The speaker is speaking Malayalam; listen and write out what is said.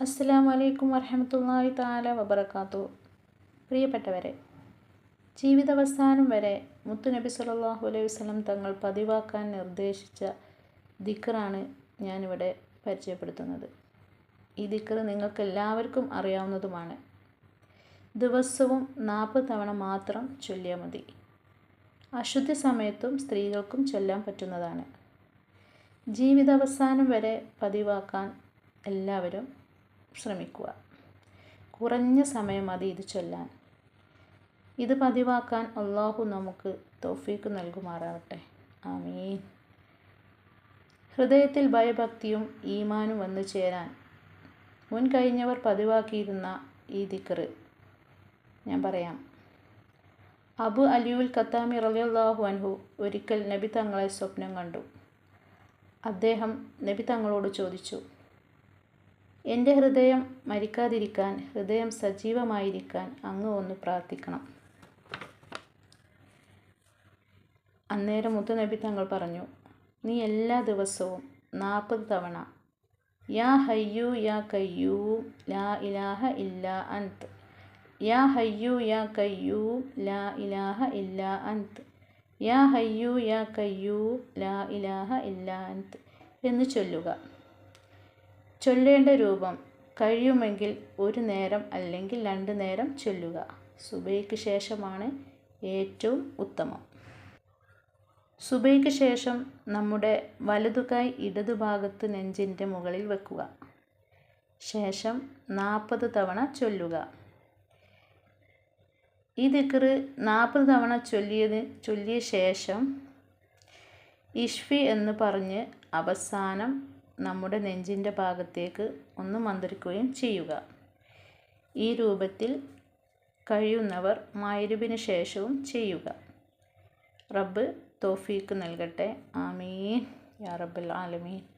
അസ്സാം വലൈക്കും വരഹമത്തല്ലാഹി താല വബർക്കാത്തു പ്രിയപ്പെട്ടവരെ ജീവിതാവസാനം വരെ മുത്തുനബി സലാഹു അലൈഹി വസ്ലം തങ്ങൾ പതിവാക്കാൻ നിർദ്ദേശിച്ച ദിക്റാണ് ഞാനിവിടെ പരിചയപ്പെടുത്തുന്നത്. ഈ ദിക്കർ നിങ്ങൾക്ക് എല്ലാവർക്കും അറിയാവുന്നതുമാണ്. ദിവസവും നാൽപ്പത് തവണ മാത്രം ചൊല്ലിയാൽ മതി. അശുദ്ധി സമയത്തും സ്ത്രീകൾക്കും ചൊല്ലാൻ പറ്റുന്നതാണ്. ജീവിതാവസാനം വരെ പതിവാക്കാൻ എല്ലാവരും ശ്രമിക്കുക. കുറഞ്ഞ സമയം മതി ഇത് ചൊല്ലാൻ. ഇത് പതിവാക്കാൻ അള്ളാഹു നമുക്ക് തോഫീക്ക് നൽകുമാറാവട്ടെ ആമീൻ. ഹൃദയത്തിൽ ഭയഭക്തിയും ഈമാനും വന്നു ചേരാൻ മുൻ കഴിഞ്ഞവർ പതിവാക്കിയിരുന്ന ഈ ദിക്കറ് ഞാൻ പറയാം. അബു അലിയുൽ ഖത്താമി റലിയല്ലാഹു അൻഹു ഒരിക്കൽ നബി തങ്ങളെ സ്വപ്നം കണ്ടു. അദ്ദേഹം നബി തങ്ങളോട് ചോദിച്ചു എന്റെ ഹൃദയം മരിക്കാതിരിക്കാൻ ഹൃദയം സജീവമായിരിക്കാൻ അങ്ങ് ഒന്ന് പ്രാർത്ഥിക്കണം. അന്നേരം മുത്തുനബി തങ്ങൾ പറഞ്ഞു നീ എല്ലാ ദിവസവും നാൽപ്പത് തവണ യാ ഹയ്യു യാ കയ്യൂ ലാ ഇലാഹ ഇല്ല അന്ത് യാ ഹയ്യു യാ കയ്യൂ ലാ ഇലാഹ ഇല്ല അന്ത് യാ ഹയ്യു യാ കയ്യൂ ലാ ഇലാഹ ഇല്ല അന്ത് എന്ന് ചൊല്ലുക. ചൊല്ലേണ്ട രൂപം കഴിയുമെങ്കിൽ ഒരു നേരം അല്ലെങ്കിൽ രണ്ട് നേരം ചൊല്ലുക. സുബൈക്ക് ശേഷമാണ് ഏറ്റവും ഉത്തമം. സുബൈക്ക് ശേഷം നമ്മുടെ വലതുകൈ ഇടതുഭാഗത്ത് നെഞ്ചിന്റെ മുകളിൽ വെക്കുക. ശേഷം നാൽപ്പത് തവണ ചൊല്ലുക. ഈ ദിക്കറ് നാൽപ്പത് തവണ ചൊല്ലിയത് ചൊല്ലിയ ശേഷം ഇഷ്ഫി എന്ന് പറഞ്ഞ് അവസാനം നമ്മുടെ നെഞ്ചിന്റെ ഭാഗത്തേക്ക് ഒന്ന് മന്ത്രിക്കുകയും ചെയ്യുക. ഈ രൂപത്തിൽ കഴിയുന്നവർ മൈരുവിന് ശേഷവും ചെയ്യുക. റബ്ബ് തോഫീക്ക് നൽകട്ടെ. ആമീൻ. യാ റബ്ബൽ ആലമീൻ.